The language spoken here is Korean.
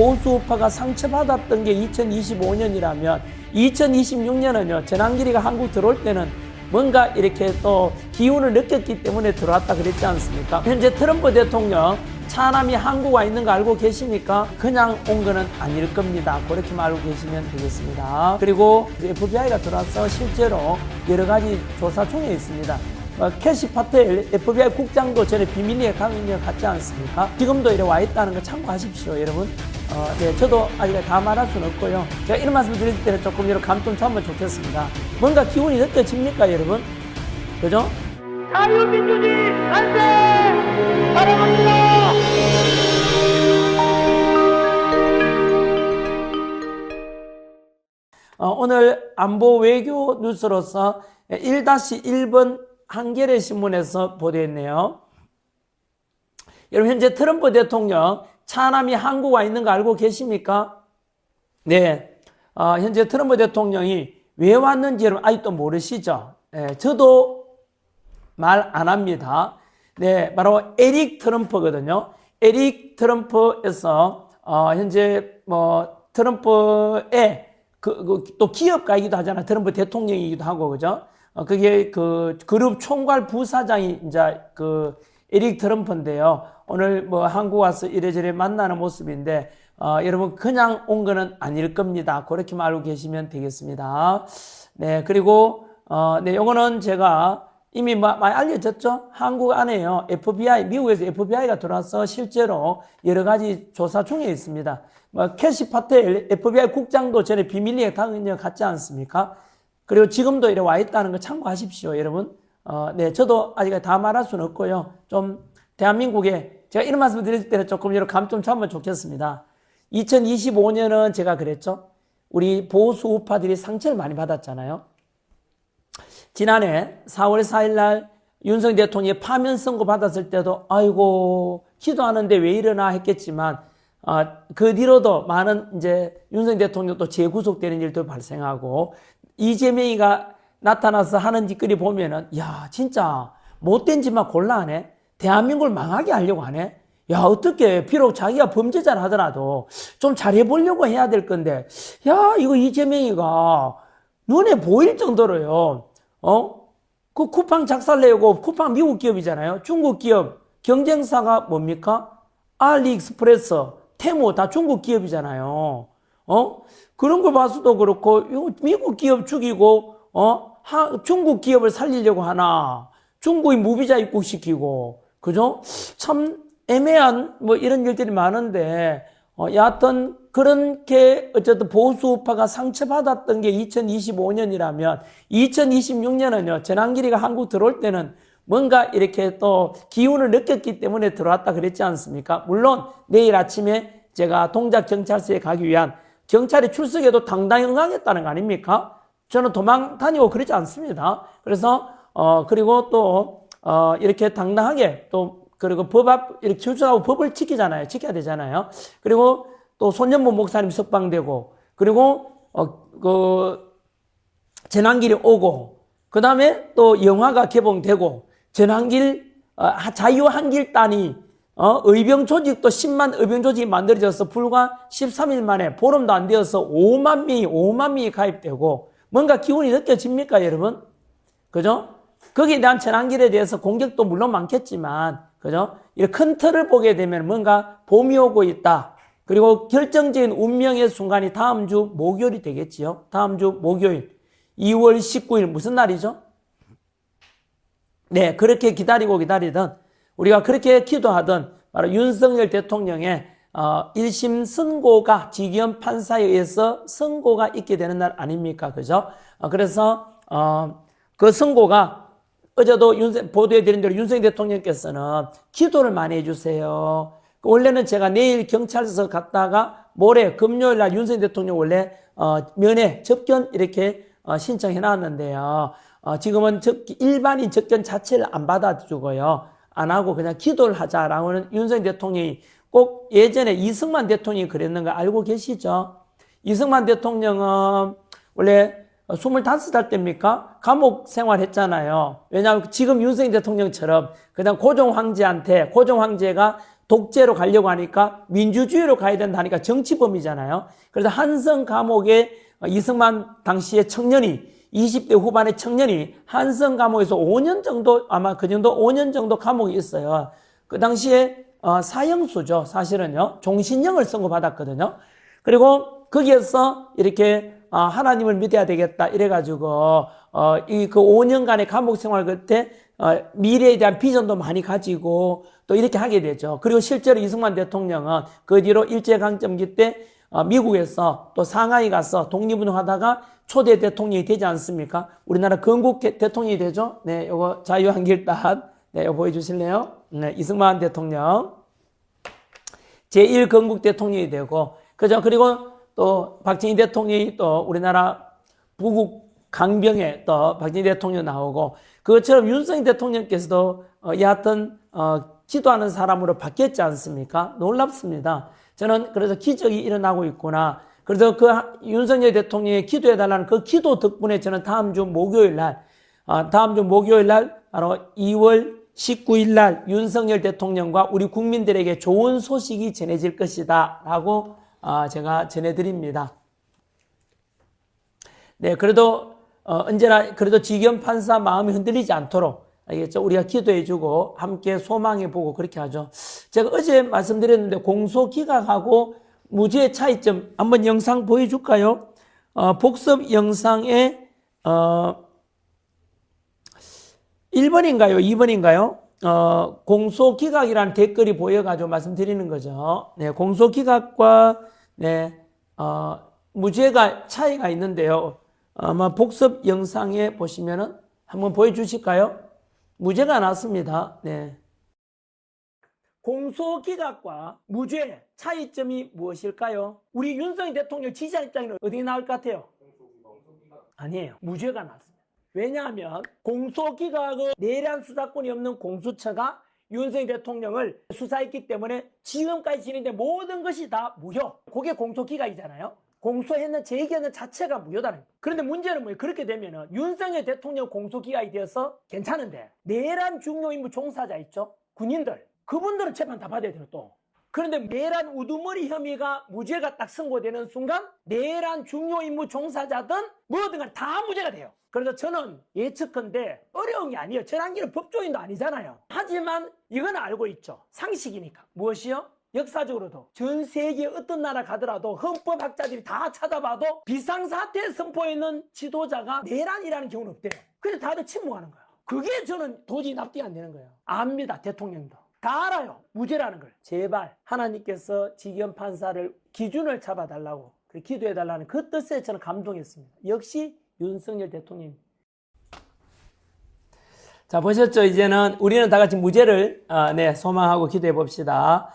보수 우파가 상처받았던 게 2025년이라면 2026년은요 전환길이가 한국 들어올 때는 뭔가 이렇게 또 기운을 느꼈기 때문에 들어왔다 그랬지 않습니까? 현재 트럼프 대통령 차남이 한국 와 있는 거 알고 계십니까? 그냥 온 거는 아닐 겁니다. 그렇게만 알고 계시면 되겠습니다. 그리고 FBI가 들어와서 실제로 여러 가지 조사 중에 있습니다. 어, 캐시 파텔 FBI 국장도 전에 비밀리에 강의를 갔지 않습니까? 지금도 이래 와 있다는 거 참고하십시오, 여러분. 어, 네, 저도 아직 다 말할 수는 없고요. 제가 이런 말씀 드릴 때는 조금 이렇게 감좀 잡으면 좋겠습니다. 뭔가 기운이 느껴집니까, 여러분? 그죠? 자유민주주의 만세! 사랑합니다! 어, 오늘 안보 외교 뉴스로서 1-1번 한겨레 신문에서 보도했네요. 여러분 현재 트럼프 대통령 차남이 한국 와 있는 거 알고 계십니까? 네, 어, 현재 트럼프 대통령이 왜 왔는지 여러분 아직도 모르시죠? 네, 저도 말 안 합니다. 네, 바로 에릭 트럼프거든요. 에릭 트럼프에서 어, 현재 뭐 트럼프의 그, 그, 또 기업가이기도 하잖아. 트럼프 대통령이기도 하고, 그죠? 어, 그게 그 그룹 총괄 부사장이 이제 그 에릭 트럼프인데요. 오늘 뭐 한국 와서 이래저래 만나는 모습인데, 어, 여러분 그냥 온 거는 아닐 겁니다. 그렇게만 알고 계시면 되겠습니다. 네, 그리고, 어, 네, 요거는 제가 이미 마- 많이 알려졌죠? 한국 안에요. FBI, 미국에서 FBI가 들어와서 실제로 여러 가지 조사 중에 있습니다. 뭐, 캐시 파텔 FBI 국장도 전에 비밀리에 강의를 갔지 않습니까? 그리고 지금도 이래 와 있다는 거 참고하십시오, 여러분. 어, 네, 저도 아직 다 말할 수는 없고요. 좀, 대한민국에, 제가 이런 말씀 드릴 때는 조금 이렇게 감좀 잡으면 좋겠습니다. 2025년은 제가 그랬죠? 우리 보수 우파들이 상처를 많이 받았잖아요. 지난해 4월 4일 날 윤석 대통령이 파면 선고 받았을 때도 아이고 기도하는데 왜 이러나 했겠지만 아, 그 뒤로도 많은 이제 윤석 대통령도 재구속되는 일도 발생하고 이재명이가 나타나서 하는 짓거리 보면은 야 진짜 못된 짓만 골라하네 대한민국을 망하게 하려고 하네 야 어떻게 비록 자기가 범죄자를 하더라도 좀 잘해보려고 해야 될 건데 야 이거 이재명이가 눈에 보일 정도로요 어? 그 쿠팡 작살내고 쿠팡 미국 기업이잖아요. 중국 기업 경쟁사가 뭡니까? 알리익스프레스, 테무 다 중국 기업이잖아요. 어? 그런 거 봐서도 그렇고 미국 기업 죽이고 어? 하, 중국 기업을 살리려고 하나? 중국인 무비자 입국시키고 그죠? 참 애매한 뭐 이런 일들이 많은데 어, 여하튼 그렇게 어쨌든 보수우파가 상처받았던 게 2025년이라면 2026년은요 전환길이가 한국 들어올 때는 뭔가 이렇게 또 기운을 느꼈기 때문에 들어왔다 그랬지 않습니까? 물론 내일 아침에 제가 동작 경찰서에 가기 위한 경찰이 출석해도 당당히 응하겠다는 거 아닙니까? 저는 도망 다니고 그러지 않습니다. 그래서 어 그리고 또 어 이렇게 당당하게 또 그리고 법앞 이렇게 출석하고 법을 지키잖아요. 지켜야 되잖아요. 그리고 또 손년무 목사님 석방되고 그리고 어그 전환길이 오고 그 다음에 또 영화가 개봉되고 전환길 어, 자유 한길단이 어, 의병 조직도 10만 의병 조직이 만들어져서 불과 13일 만에 보름도 안 되어서 5만 명이 5만 명이 가입되고 뭔가 기운이 느껴집니까 여러분? 그죠? 거기에 대한 전환길에 대해서 공격도 물론 많겠지만 그죠? 이큰 틀을 보게 되면 뭔가 봄이 오고 있다. 그리고 결정적인 운명의 순간이 다음 주 목요일이 되겠지요. 다음 주 목요일 2월 19일 무슨 날이죠? 네, 그렇게 기다리고 기다리던 우리가 그렇게 기도하던 바로 윤석열 대통령의 어, 1심 선고가 지기현 판사에 의해서 선고가 있게 되는 날 아닙니까? 그죠? 어, 그래서 어, 그 선고가 어제도 윤석, 보도해드린 대로 윤석열 대통령께서는 기도를 많이 해주세요. 원래는 제가 내일 경찰서 갔다가 모레 금요일 날 윤석열 대통령 원래 어, 면회 접견 이렇게 어, 신청해 놨는데요. 어, 지금은 접, 일반인 접견 자체를 안 받아주고요. 안 하고 그냥 기도를 하자라고는 윤석열 대통령이 꼭 예전에 이승만 대통령이 그랬는 거 알고 계시죠? 이승만 대통령은 원래 25살 때입니까? 감옥 생활했잖아요. 왜냐하면 지금 윤석열 대통령처럼 그냥 고종 황제한테 고종 황제가 독재로 가려고 하니까 민주주의로 가야 된다니까 정치범이잖아요. 그래서 한성 감옥에 어, 이승만 당시의 청년이 20대 후반의 청년이 한성 감옥에서 5년 정도 아마 그 정도 5년 정도 감옥에 있어요. 그 당시에 어, 사형수죠. 사실은요. 종신형을 선고받았거든요. 그리고 거기에서 이렇게 아, 하나님을 믿어야 되겠다 이래가지고 어, 이그 5년간의 감옥 생활 끝에 어, 미래에 대한 비전도 많이 가지고 또 이렇게 하게 되죠. 그리고 실제로 이승만 대통령은 그 뒤로 일제강점기 때 어, 미국에서 또 상하이 가서 독립운동하다가 초대 대통령이 되지 않습니까? 우리나라 건국 대- 대통령이 되죠. 네, 요거 자유한길단 네, 이거 보여주실래요? 네, 이승만 대통령 제1건국 대통령이 되고 그죠? 그리고 또 박정희 대통령이 또 우리나라 부국 강병에 또 박정희 대통령 나오고 그것처럼 윤석열 대통령께서도 어, 여하튼 어, 기도하는 사람으로 바뀌었지 않습니까? 놀랍습니다. 저는 그래서 기적이 일어나고 있구나. 그래서 그 하- 윤석열 대통령의 기도해달라는 그 기도 덕분에 저는 다음 주 목요일 날, 아, 다음 주 목요일 날, 바로 2월 19일 날 윤석열 대통령과 우리 국민들에게 좋은 소식이 전해질 것이다. 라고 아, 제가 전해드립니다. 네, 그래도 어, 언제나 그래도 지견 판사 마음이 흔들리지 않도록? 우리가 기도해주고 함께 소망해보고 그렇게 하죠. 제가 어제 말씀드렸는데 공소 기각하고 무죄의 차이점 한번 영상 보여줄까요? 어, 복습 영상에 어, 1번인가요? 2번인가요? 어, 공소기각이라는 댓글이 보여가지고 말씀드리는 거죠. 네, 공소기각과, 네, 어, 무죄가 차이가 있는데요. 아마 복습 영상에 보시면은 한번 보여주실까요? 무죄가 나왔습니다. 네. 공소기각과 무죄 차이점이 무엇일까요? 우리 윤석열 대통령 지지자 입장에는 어디 나올 것 같아요? 아니에요. 무죄가 나왔습니다. 왜냐하면 공소기각의 내란 수사권이 없는 공수처가 윤석열 대통령을 수사했기 때문에 지금까지 진행된 모든 것이 다 무효. 그게 공소기각이잖아요. 공소했는 제기하는 자체가 무효다는 거예요. 그런데 문제는 뭐예요? 그렇게 되면은 윤석열 대통령 공소기각이 되어서 괜찮은데 내란 중요 임무 종사자 있죠? 군인들. 그분들은 재판 다 받아야 돼요 또. 그런데 내란 우두머리 혐의가 무죄가 딱 선고되는 순간 내란 중요 임무 종사자든 뭐든 간에 다 무죄가 돼요. 그래서 저는 예측컨대 어려운 게 아니에요. 전환기는 법조인도 아니잖아요. 하지만 이건 알고 있죠. 상식이니까. 무엇이요? 역사적으로도 전 세계 어떤 나라 가더라도 헌법학자들이 다 찾아봐도 비상사태 선포에 있는 지도자가 내란이라는 경우는 없대요. 근데 다들 침묵하는 거예요. 그게 저는 도저히 납득이 안 되는 거예요. 압니다, 대통령도. 다 알아요. 무죄라는 걸. 제발 하나님께서 지견 판사를 기준을 잡아달라고 그 기도해달라는 그 뜻에 저는 감동했습니다. 역시 윤석열 대통령. 자 보셨죠? 이제는 우리는 다 같이 무죄를 아, 네 소망하고 기도해 봅시다.